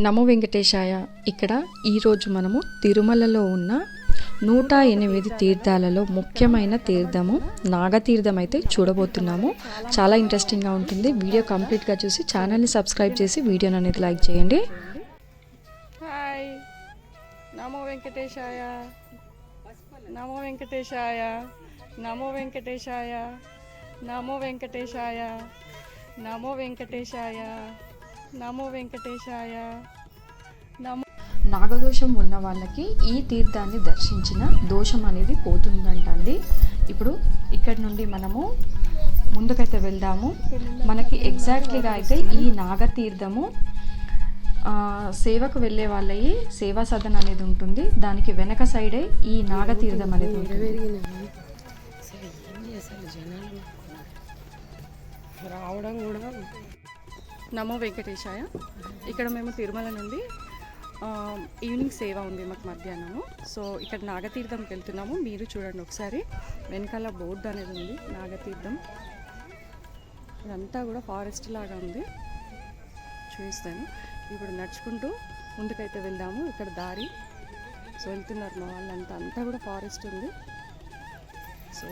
నమో వెంకటేశాయ ఇక్కడ ఈరోజు మనము తిరుమలలో ఉన్న నూట ఎనిమిది తీర్థాలలో ముఖ్యమైన తీర్థము నాగతీర్థం అయితే చూడబోతున్నాము. చాలా ఇంట్రెస్టింగ్గా ఉంటుంది. వీడియో కంప్లీట్గా చూసి ఛానల్ని సబ్స్క్రైబ్ చేసి వీడియోని అనేది లైక్ చేయండి. హాయ్ నమో వెంకటేశాయ. నమో వెంకటేశాయ. నమో వెంకటేశాయ. నమో వెంకటేశాయ. నమో వెంకటేశాయ. నమో వెంకటేశాయ. నమో నాగదోషం ఉన్న వాళ్ళకి ఈ తీర్థాన్ని దర్శించిన దోషం అనేది పోతుందంటండి. ఇప్పుడు ఇక్కడ నుండి మనము ముందుకైతే వెళ్దాము. మనకి ఎగ్జాక్ట్లీగా అయితే ఈ నాగతీర్థము ఆ, సేవకు వెళ్ళే వాళ్ళయి సేవా సదన్ అనేది ఉంటుంది. దానికి వెనక సైడే ఈ నాగతీర్థం అనేది ఉంటుంది. రావడం కూడా నమో వెంకటేశాయ. ఇక్కడ మేము తిరుమల నుండి ఈవినింగ్ సేవ ఉంది మాకు మధ్యాహ్నము. సో ఇక్కడ నాగతీర్థంకి వెళ్తున్నాము. మీరు చూడండి ఒకసారి. వెనకాల బోర్డు అనేది ఉంది నాగతీర్థం. ఇదంతా కూడా ఫారెస్ట్ లాగా ఉంది. చూపిస్తాను. ఇప్పుడు నడుచుకుంటూ ముందుకైతే వెళ్దాము. ఇక్కడ దారి. సో వెళ్తున్నారు మా వాళ్ళంతా. అంతా కూడా ఫారెస్ట్ ఉంది. సో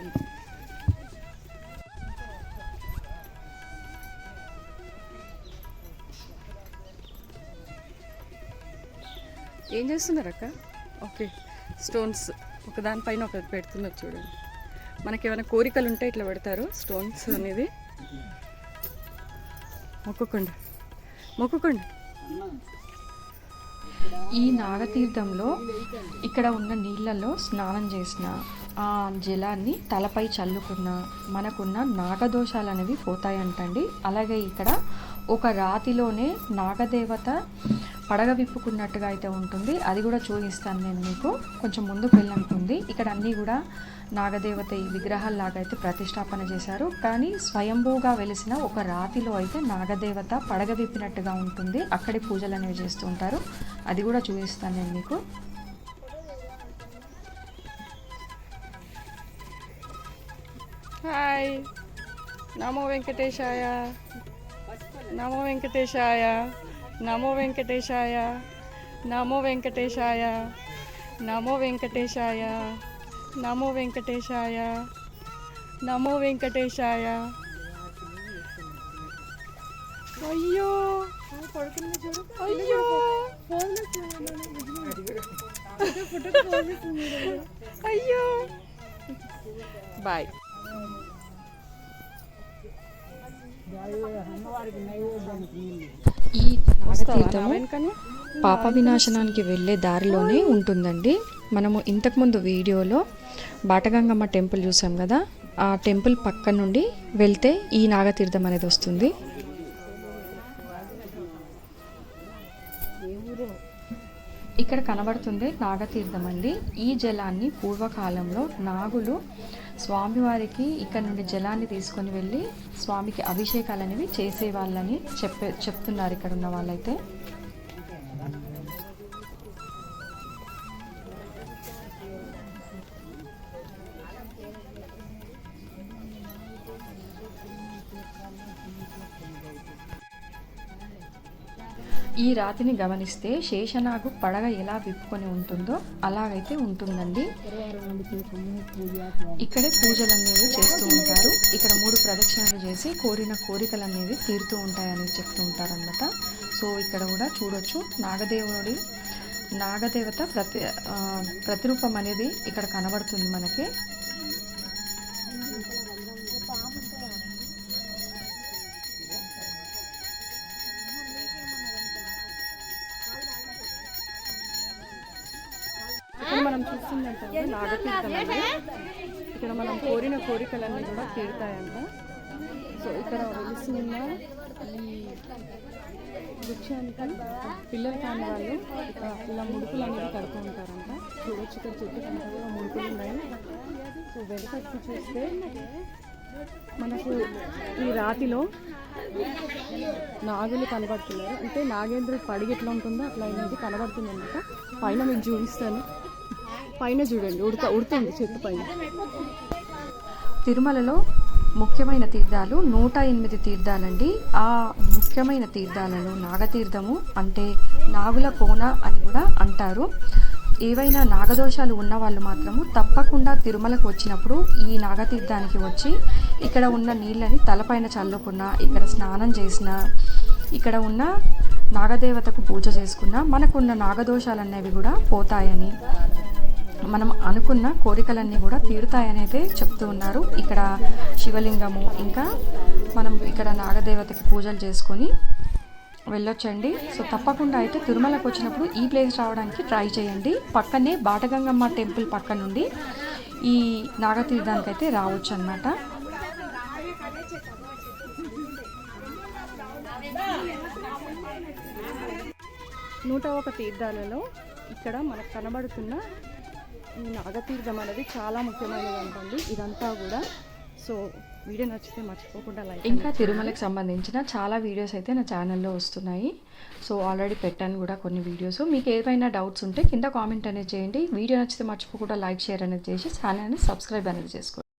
ఏం చేస్తున్నారు అక్క ఓకే. స్టోన్స్ ఒక దానిపైన ఒకటి పెడుతున్నారు చూడండి. మనకి ఏమైనా కోరికలు ఉంటే ఇట్లా పెడతారు స్టోన్స్ అనేది. మొక్కుకోండి. మొక్కుకోండి. ఈ నాగతీర్థంలో ఇక్కడ ఉన్న నీళ్ళల్లో స్నానం చేసిన ఆ జలాన్ని తలపై చల్లుకున్న మనకున్న నాగదోషాలు అనేవి పోతాయంటండి. అలాగే ఇక్కడ ఒక రాతిలోనే నాగదేవత పడగ విప్పుకున్నట్టుగా అయితే ఉంటుంది. అది కూడా చూపిస్తాను నేను మీకు. కొంచెం ముందుకు వెళ్ళనుకుంది. ఇక్కడ అన్నీ కూడా నాగదేవత ఈ విగ్రహాల్లాగా అయితే ప్రతిష్టాపన చేశారు. కానీ స్వయంభూగా వెలిసిన ఒక రాతిలో అయితే నాగదేవత పడగ విప్పినట్టుగా ఉంటుంది. అక్కడి పూజలు అనేవి చేస్తూ ఉంటారు. అది కూడా చూపిస్తాను నేను మీకు. హాయ్. నమో వెంకటేశాయ. నమో వెంకటేశాయ. నమో వెంకటేశాయ నమో వెంకటేశాయ నమో వెంకటేశాయ నమో వెంకటేశాయ నమో వెంకటేశాయ. అయ్యో! అయ్యో! అయ్యో! బాయ్ ఈ నాగతీర్థము పాప వినాశనానికి వెళ్ళే దారిలోనే ఉంటుందండి. మనము ఇంతకుముందు వీడియోలో బాటగంగమ్మ టెంపుల్ చూసాం కదా. ఆ టెంపుల్ పక్క నుండి వెళ్తే ఈ నాగతీర్థం అనేది వస్తుంది. ఇక్కడ కనబడుతుంది నాగతీర్థం అండి. ఈ జలాన్ని పూర్వకాలంలో నాగులు స్వామివారికి ఇక్కడ నుండి జలాన్ని తీసుకొని వెళ్ళి స్వామికి అభిషేకాలు అనేవి చేసేవాళ్ళని చెప్పే చెప్తున్నారు ఇక్కడ ఉన్న వాళ్ళైతే. ఈ రాతిని గమనిస్తే శేషనాగు పడగ ఎలా విప్పుకొని ఉంటుందో అలాగైతే ఉంటుందండి. ఇక్కడే పూజలు అనేవి చేస్తూ ఉంటారు. ఇక్కడ మూడు ప్రదక్షిణలు చేసి కోరిన కోరికలు అనేవి తీరుతూ ఉంటాయని చెప్తూ ఉంటారన్నమాట. సో ఇక్కడ కూడా చూడొచ్చు. నాగదేవుడి నాగదేవత ప్రతి ప్రతిరూపం అనేది ఇక్కడ కనబడుతుంది మనకి. మనం చూస్తుందంట నాగతీర్థం ఇక్కడ మనం కోరిన కోరికలన్నీ కూడా తీరుతాయంట. సో ఇక్కడ వెలిసిన ఉన్న ఈ వృక్షానికి పిల్లలు కాని వాళ్ళు ఇక్కడ ఇలా ముడుపులు అనేవి కడుతూ ఉంటారంట. చూడొచ్చు ఇక్కడ చెట్టు కంటే ముడుపులు ఉన్నాయి. సో వెనకట్టు చూస్తే మనకు ఈ రాతిలో నాగులు కనబడుతున్నారు. అంటే నాగేంద్రుడు పడిగి ఎట్లా ఉంటుందో అట్లా అనేది కనబడుతుంది అనమాట పైన మీకు చూపిస్తాను. పైన చూడండి ఉడత ఉడుతుంది చెట్టు పైన. తిరుమలలో ముఖ్యమైన తీర్థాలు నూట ఎనిమిది తీర్థాలండి. ఆ ముఖ్యమైన తీర్థాలలో నాగతీర్థము అంటే నాగుల కోన అని కూడా అంటారు. ఏవైనా నాగదోషాలు ఉన్న వాళ్ళు మాత్రము తప్పకుండా తిరుమలకు వచ్చినప్పుడు ఈ నాగతీర్థానికి వచ్చి ఇక్కడ ఉన్న నీళ్ళని తలపైన చల్లుకున్న ఇక్కడ స్నానం చేసిన ఇక్కడ ఉన్న నాగదేవతకు పూజ చేసుకున్న మనకున్న నాగదోషాలు అనేవి కూడా పోతాయని మనం అనుకున్న కోరికలన్నీ కూడా తీరుతాయని అయితే చెప్తూ ఉన్నారు. ఇక్కడ శివలింగము ఇంకా మనం ఇక్కడ నాగదేవతకి పూజలు చేసుకొని వెళ్ళొచ్చండి. సో తప్పకుండా అయితే తిరుమలకు వచ్చినప్పుడు ఈ ప్లేస్ రావడానికి ట్రై చేయండి. పక్కనే బాటగంగమ్మ టెంపుల్ పక్క నుండి ఈ నాగతీర్థానికి అయితే రావచ్చు అనమాట నూట ఒక తీర్థాలలో ఇక్కడ మనకు కనబడుతున్న ఈ నాగతీర్థం అనేది చాలా ముఖ్యమైనది అంటండి ఇదంతా కూడా. సో వీడియో నచ్చితే మర్చిపోకుండా లైక్ ఇంకా తిరుమలకు సంబంధించిన చాలా వీడియోస్ అయితే నా ఛానల్లో వస్తున్నాయి. సో ఆల్రెడీ పెట్టాను కూడా కొన్ని వీడియోస్. మీకు ఏవైనా డౌట్స్ ఉంటే కింద కామెంట్ అనేది చేయండి. వీడియో నచ్చితే మర్చిపోకుండా లైక్ షేర్ అనేది చేసి ఛానల్ని సబ్స్క్రైబ్ అనేది చేసుకోండి.